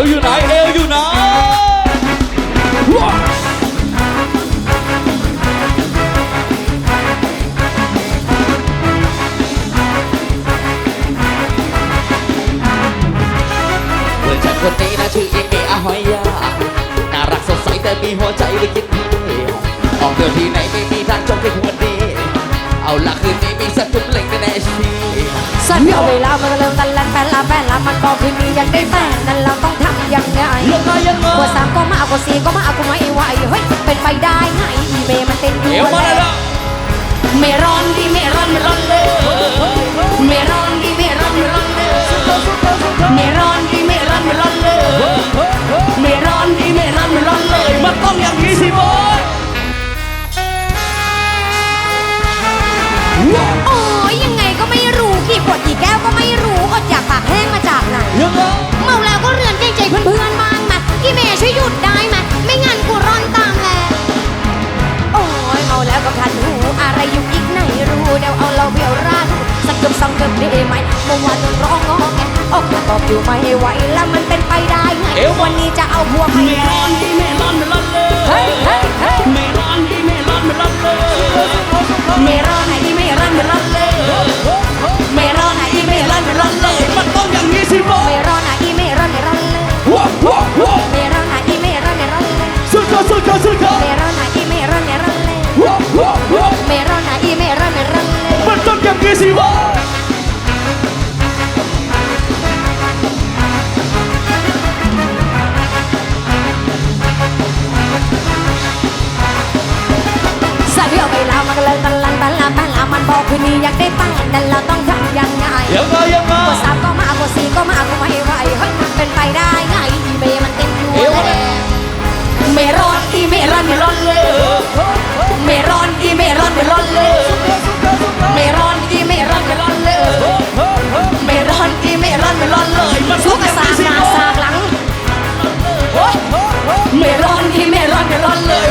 วอยู่ไหนเอวอยู่ไหนว้าเพื่อนฉันคนนี้นะชื่อเอเออาหอยยาน่ารักสดใสแต่มีหัวใจลึกคิดให้ออกเดินที่ไหนไม่มีทางจบแค่หัวนี้ เอาละคืนนี้มีสักจุดเล็กแน่ๆชีสัญญาเวลามันเริ่มกันแล้วแฟนละแฟนละมันบอกคืนนี้อยากได้แฟนนั้นเราต้องทำ ยังไงยังไงยังไงกว่าสามก็มากกว่าสี่ก็มากกว่าไม่ไหวเฮ้ยเป็นไปได้ไงอีเมย์มันเต้นอยู่เอวมาเลยละเมรอนดีเมรอนเมรอนเลย อกมาตอบอยู่ไม่ไหวแล้วมันเป็นไปได้ไงวันนี้จะเอาพวกเมให้ลอนดีเมลอนเมลอนเลยเฮ้ยเฮ้ยเฮ้ยเมลอนดีเมลอนเมลอนเลยเมรอนไหนดีเมรอนเมรอนเลยเมรอนไหนดีเมรอนเมรอนเลยมันต้องอย่างนี้สิบอ อกคืนนี้อยากได้ปังนั่นเราต้องทำยังไงยังไงยังไงกว่าสามก็มากกว่าสี่ก็มากกว่าไม่ไหวเฮ้ยเป็นไปได้ไงอีเมย์มันเต็มอยู่แล้วเมรอนอีเมรอนเมรอนเลยเมรอนอีเมรอนเมรอนเลยเมรอนอีเมรอนเมรอนเลยเมรอนอีเมรอนเมรอนเลยสู้กับสากหน้าสากหลังเมรอนอีเมรอนเมรอนเลย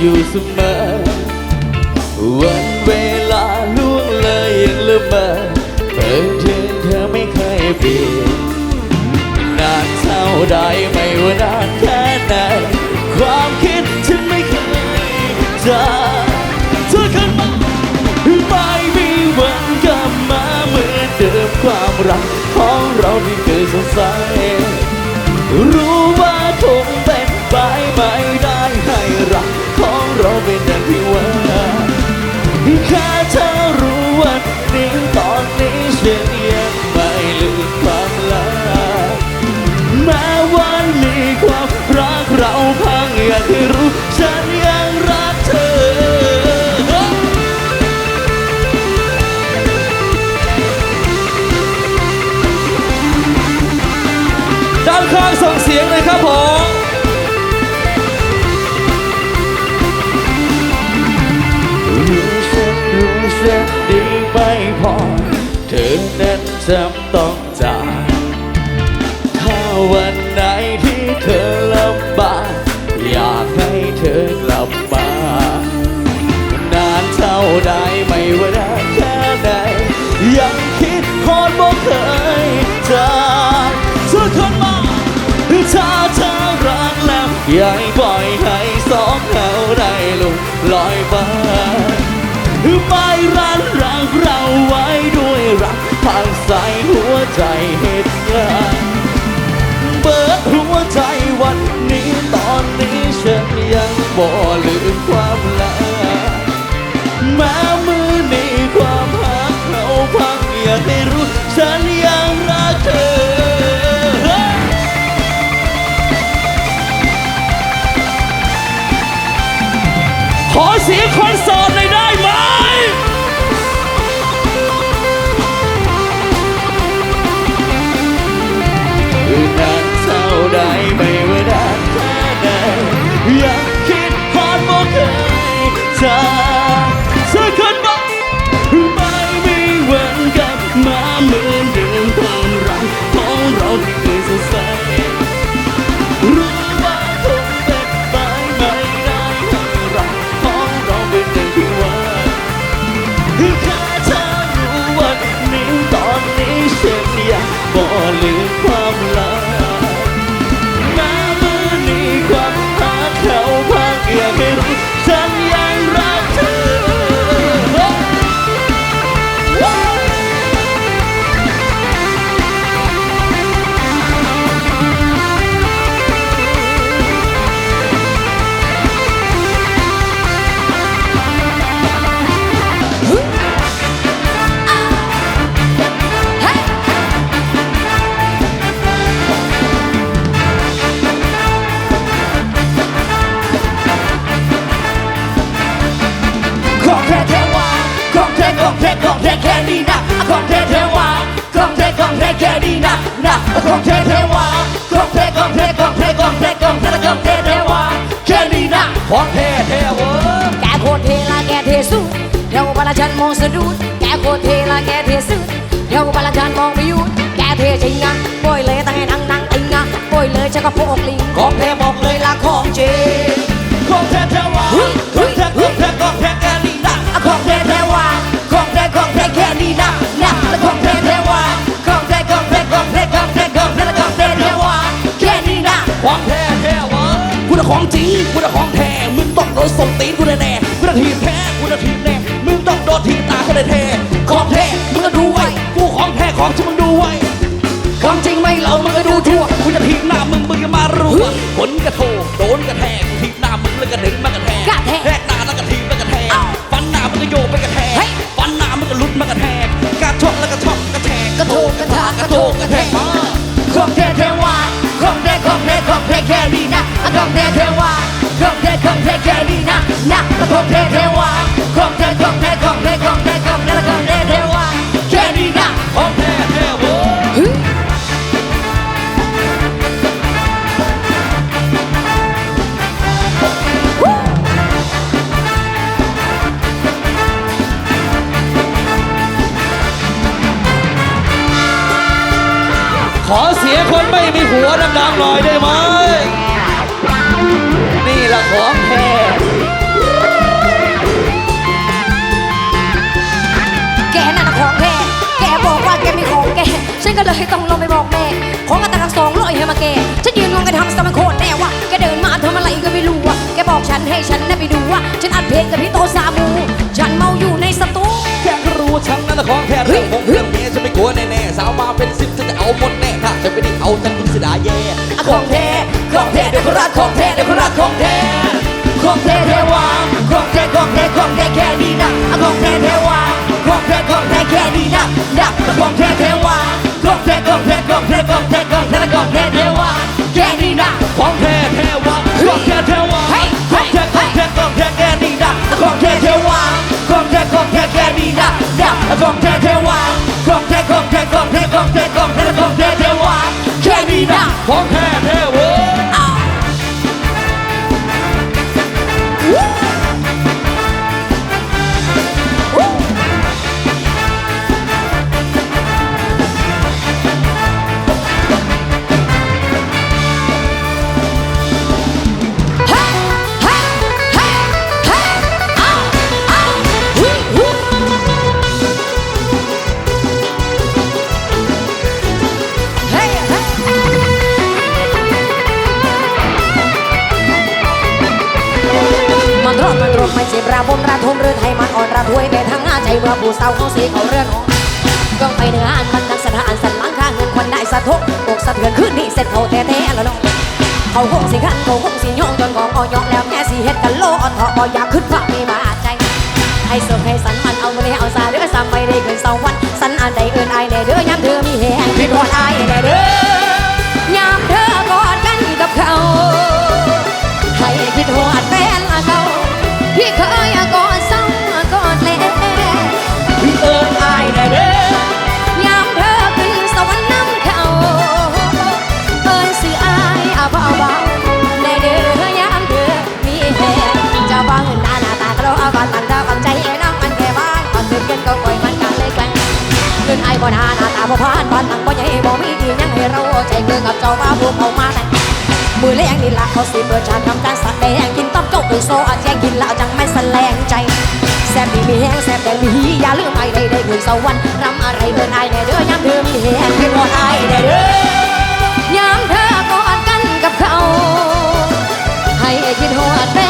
อยู่เสมอ พั ไปรันรักเราไว้ด้วยรักทางสายหัวใจเหตุงานเบิดหัวใจวันนี้ตอนนี้ฉันยังบ่ลืมความลับแม้มือนี้ความหักเขาพังอยากให้รู้ฉันยัง สียงคนโสดห แค่นี้นะนะของแท้แท้ว่าของแท้ของแท้ของแท้ของแท้ของแท้ของแท้แท้ว่าแค่นี้นะของแท้แท้เว้ยแกโคตรเทละแกเทสุดเดี๋ยวบาลาฉันมองสะดุดแกโคตรเทละแกเทสุดเดี๋ยวบาลาฉันมองไม่หยุดแกเทจริงอะปล่อยเลยตั้งให้นั่งนั่งติงอะปล่อยเลยฉันก็พกลิงของแท้บอกเลยละของจริงของแท้แท้ว่า ของจริงกูน่ะของแท้มึงต้องโดนส่งตีนกูแน่ๆกูน่ะทีมแท้กูน่ะทีมแน่มึงต้องโดนทีมตากูแน่ๆของแท้มึงก็ดูไว้กูของแท้ของที่มึงดูไว้ของจริงไม่เหล่ามึงก็ดูทั่วกูจะทีมหน้ามึงมึงก็มารู้ว่าผลกระโถโดนกระแทกกูทีมหน้ามึงแล้วก็ดึงมากระแทกกระแทกแทกหน้าแล้วก็ทีมแล้วกระแทกเอ้าฟันหน้ามึงก็โยกไปกระแทกเฮ้ยฟันหน้ามึงก็หลุดมากระแทกกระชอกแล้วก็ชอกกระแทกกระโถกกระทากกระโถกกระแทกมาของแท้แท้ว่าของแท้ของแท้ของแท้แค่นี้ นะของแท้แท้ว่าของแท้ของแท้แค่นี้นะนะของแท้แท้ว่าของแท้ของแท้ของแท้ของแท้ของแท้และของแท้แท้ว่าแค่นี้นะของแท้แท้เว้ยขอเสียคนไม่มีหัวดังๆหน่อยได้ไหม นี่ละของแพ้แกนั่นนะของแพ้แกบอกว่าแกมีของแก ฉันก็เลยต้องลงไปบอกแม่ของกันตะกันสองร้อยให้มาแก ฉันยืนงงกันทำสมันโคตรแน่ว่าแกเดินมาทำอะไรก็ไม่รู้ว่าแกบอกฉันให้ฉันน่ะไปดูว่า ฉันอัดเพลงกับพี่โตซาบู ฉันเมาอยู่ในสตู แค่รู้ว่าฉันนั้นของแท้เรื่องของเรื่องเมียฉันไม่กลัวแน่ๆสาวมาเป็นสิบฉันจะเอาหมดแน่ถ้าฉันไม่ได้เอาฉันคุณเสียดายแย่อะของแท้ของแท้เดี๋ยวเขารักของแท้เดี๋ยวเขารักของแท้ของแท้เทวาของแท้ของแท้ของแท้แค่นี้นะอะของแท้เทวาของแท้ของแท้แค่นี้นะดักของแท้เทวาของแท้ของแท้ของแท้ของแท้ของแท้ ดักของแท้เทวาข มันร้อมันรมไม่เจ็บระบมระทมเรือนให้มันอ่อนระทวยแต่ทั้งหน้าใจเมื่อผู้สาวเขาสีเขาเรือนหอเครื่องไปเหนืออันมันนักสถานสันหลังข้างเงินควันได้สะทกอกสะเทือนขึ้นนี่เสร็จเขาแท้ๆแล้วน้องเขาคงสิขันเขาคงสิโยงจนกองกอยองแล้วแม่สิเฮ็ดกันโลอ่อนเถาะบ่อยากขึ้นฟ้ามีบาดใจให้สือให้สันมันเอามือเอาสาเด้อซ้ำไปได้คืนสองวันสันอันใดเอินไอแน่เด้อยามเธอมีแหงคิดว่าไอแน่เด้อยามเธอกอดกันกับเขาให้คิดหอดแฟนละเข หน้าตาบ่านบ้านหลังบ่ใหญ่บ่มีดีหยังให้เราใจเกลือกับเจ้าว่าพวกเขามาแต่มือแรงนี่ละเขาสิเปิดฉาทำการแดงกินต้มโจ๊กด้วยโซอาแจงกินเหล้าจังไม่แสลงใจแซ่บดีมีแห้งแซ่บแดงมีหีอย่าลืมไอ้ได้ได้คืนสวรรค์รำอะไรเดินไอ้แน่เด้อยามเธอมีแห้งคิดว่ไอ้แน่เด้อยามเธอกอดกันกับเขาให้คิดหอดแฟ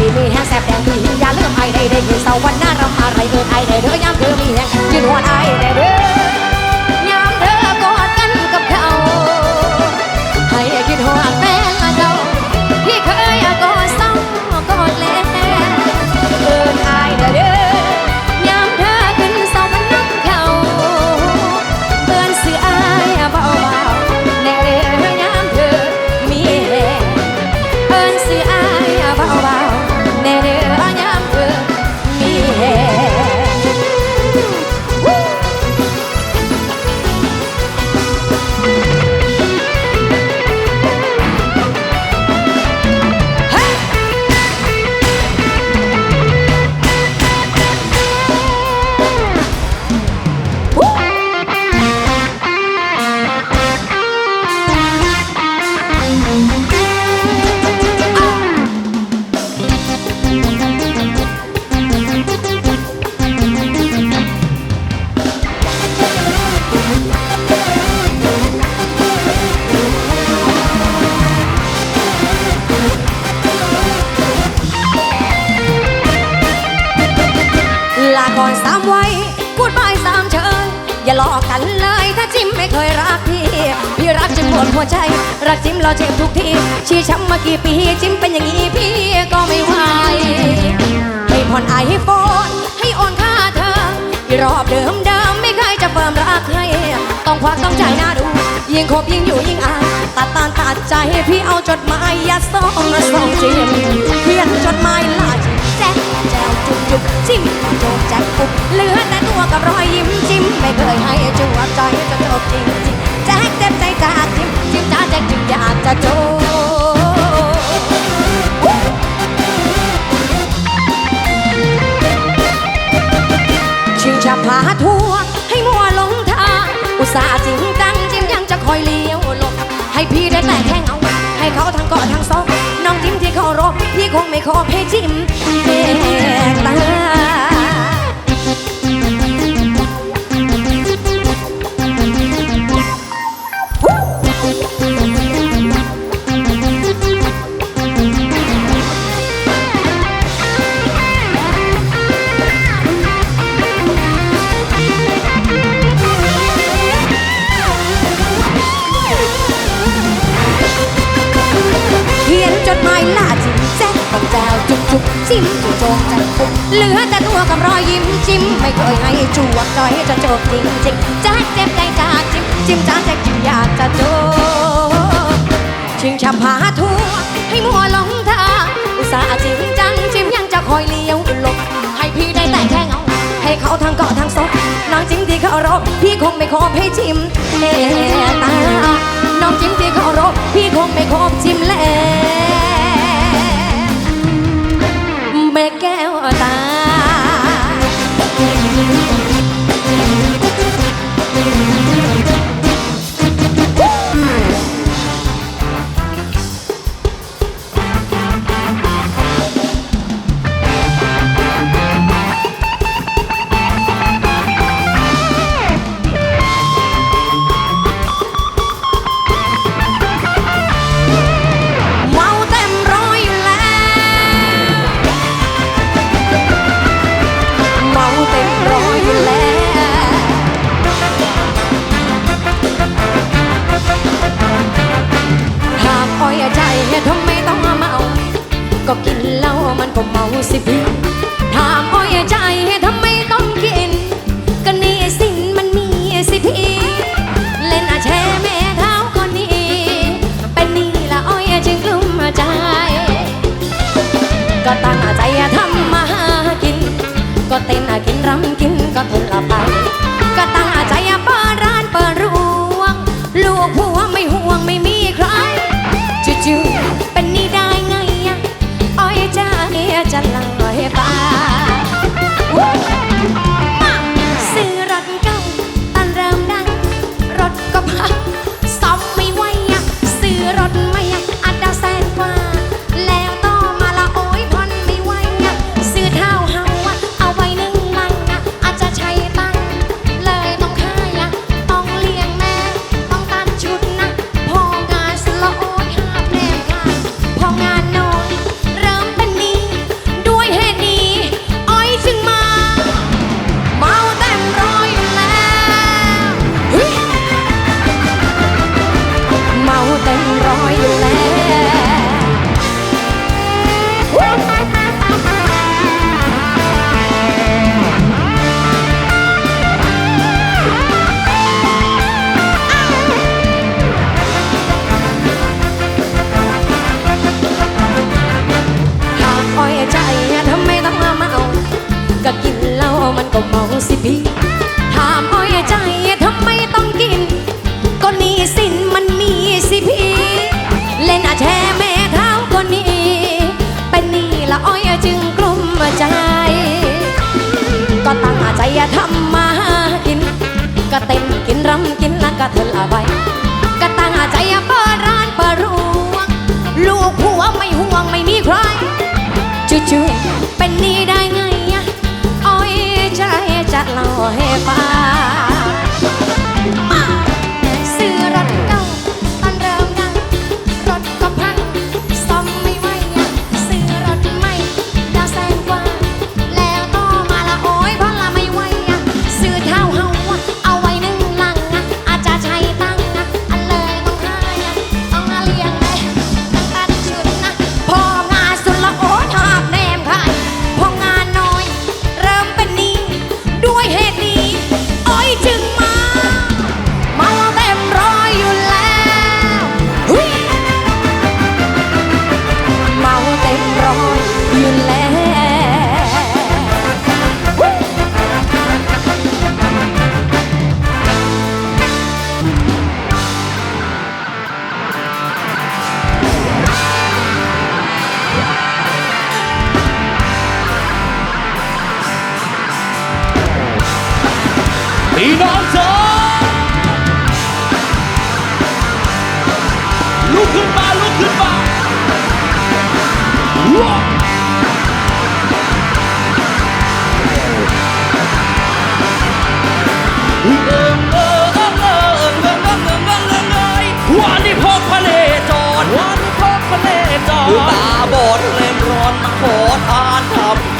ดีมีแห้งแซบแดงดีอย่าลืมไอ้ได้ได้คือเสาวันหน้ารำอะไรเกินไอ้ได้เด้อยาม ควักต้องใจหน้าดู ยิ่งคบยิ่งอยู่ยิ่งอายตัดตานตัดใจให้พี่เอาจดหมายยัดส่งส่งจิ้มเขียนจดหมายลาจิ้มแจ๊กแจวจุบจุบจิ้มโจกแจ๊กปุบเหลือแต่ตัวกับรอยยิ้มจิ้มไม่เคยให้จวบใจจะจบจริงจริงแจ๊กเจ็บใจจากจิ้มจิ้มจ้าแจ๊กจึงอยากจะโจชิงชับพาทั ทั้งเกาะทั้งซอกน้องจิ้มที่เคารพพี่คงไม่ขอให้จิ้มแตกตา บจริงจริงๆจ้เจ็บใจจากจิ้มจิ้มจ้าแจ๊กจิ้มอยากจะจบชิงชับพาทัวให้มัวหลงทางอุตส่าห์จริงจังจิ้มยังจะคอยเลี้ยวหลบให้พี่ได้แต่แค่เงาให้เขาทั้งเกาะทั้งซบน้องจิ้มที่เคารพพี่คงไม่ขอให้จิ้มแน่ตาน้องจิ้มที่เคารพพี่คงไม่คบจิ้มแลแม่แก้วตา รำกินแล้วก็เทละไปกะตั้งใจเปิดร้านเปิดรวง ลูกผัวไม่ห่วงไม่มีใครจู่ๆเป็นนี้ได้ไงอะอ้อยใจจะเล่าให้ฟัง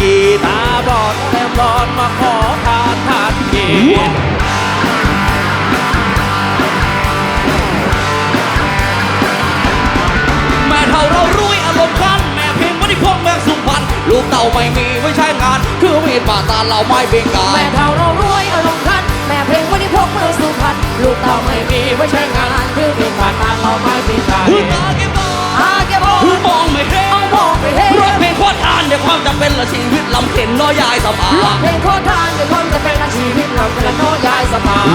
กีตาบอดแต้มร้อนมาขอทานทานกินแม่เท่าเรารวยอารมณ์ขันแม่เพียงไม่ได้พกแม่สุพรรณลูกเต่าไม่มีไม่ใช่งานคือมีดมาตาเราไม่เป็นกาแม่รเท่าเรารวยอารมณ์ขันแม่เพลงวันนี้พกมือสุพรรณลูกเต่าไม่มีไว้ใช้งาน คือเป็นผ่านตาเราไม่เป็นการคือตาแกบอดอาแกบอกคือมองไม่เห็นเอา มองไปเห็นรถเพลงโคตรทานเดี๋ยวความจำเป็นละชีวิตลำเข็นน้อยยายสบาร้องเพลงโคตรทานเดี๋ยวคนจะเป็นอาชีพเราเป็นละน้อยยายสบาย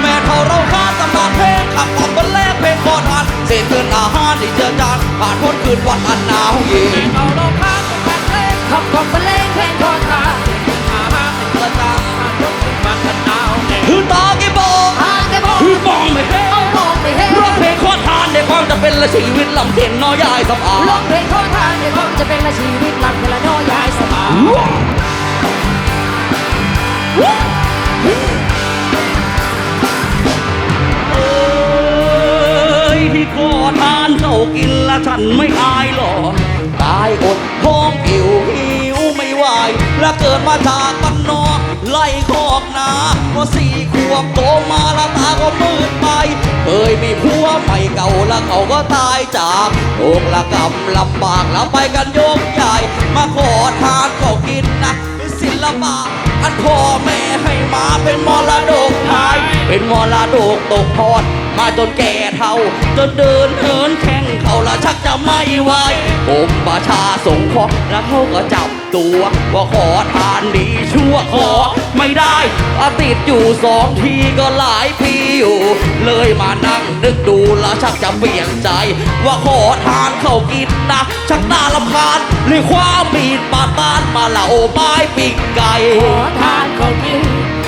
แม่เท่าเราค้าตำนานเพลงขับออกบนแรกเพลงโคตรทานเศษเงินอาหารที่เจอจานผ่านพ้นคืนวันอันหนาวเย็นเอาเราข้ามต้องการเพลงขับกล่อมบรรเลงเพลงโคตรทานอาหารเป็นประจำผ่านพ้นคืนวันอันหนาวเหน็ ไม่เห็นเอามองไปเห็นรถเพลงโคตรทานเดี๋ยวความจำเป็นละชีวิตลำเข็นน้อยยายสบาร้องเพลงโคตรทานเดี๋ยวคนจะเป็นอาชีพเราเป็นลน้อยยายสบายเอ้ยที่ขอทานเขากินละฉันไม่อายหรอกตายอดท้องหิวหิวไม่ไหวและเกิดมาจากบ้านนอกไล่คอก พอสี่ขวบโตมาละตาก็มืดไป เคยมีผัวใหม่เก่าแล้วเขาก็ตายจากโอกละกำลำบากแล้วไปกันโยกใหญ่ มาขอทานเขากินนะศิลปะอันพ่อแม่ให้มาเป็นมรดกไทยเป็นมรดกตกทอด มาจนแก่เท่า จนเดินเหินแข่งเขาละชักจะไม่ไหวผมประชาสงเคราะห์แล้วเขาก็จับตัวว่าขอทานดีชั่วขอไม่ได้อาติดอยู่สองทีก็หลายปีอยู่ เลยมานั่งนึกดูแล้วชักจะเปลี่ยนใจ ว่าขอทานเขากินนะชักน่าลำคาญเลยคว้ามีดปาดตานมาเหล่าไม้ปิกไก่ขอทานเขากิน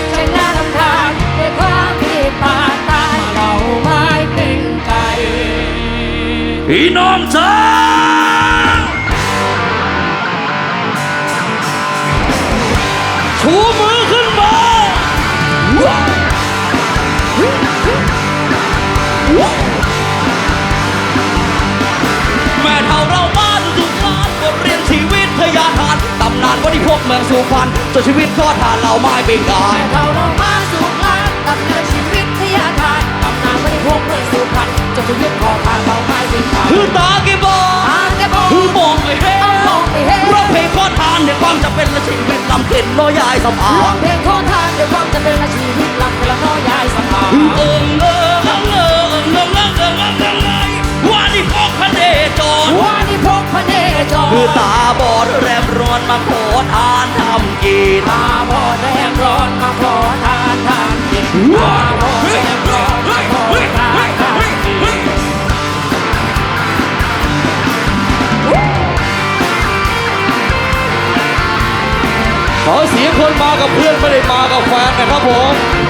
ใช้งานลำทานด้วยความที่ปาต พี่น้องจ้าชูมือขึ้นมาแม่เท่าเราบ้านสุพรรณบทเรียนชีวิตทยาทานตำนานวันิพกเมืองสุพรรณจนชีวิตก็ทานเราไม่เป็นกายเราเรามาสู่ พรรณจนชีวิตขอทานเราไม่เป็นไก่คือตากีบอทานแกบอกคือมองไม่เห็นเอามองไปเห็นรถเพลงก็ทานในความจะเป็นและชีวิตลำเข็นน้อยยายสมานร้องเพลงขอทานด้วยความจะเป็นอาชีพหลักเป็นละน้อยยายสบายเอิงเอิงเอิงเอิงเอิงเอิงเอิงเอิงเอิงเอิงว่านี่พกพระเดชจรว่านี่พกพระเนจรคือตาบอดแรมรวนมาขอทานทำกินตาบอดแดงร้อนมาขอทานทานกิน คนมากับเพื่อนไม่ได้มากับแฟนนะครับผม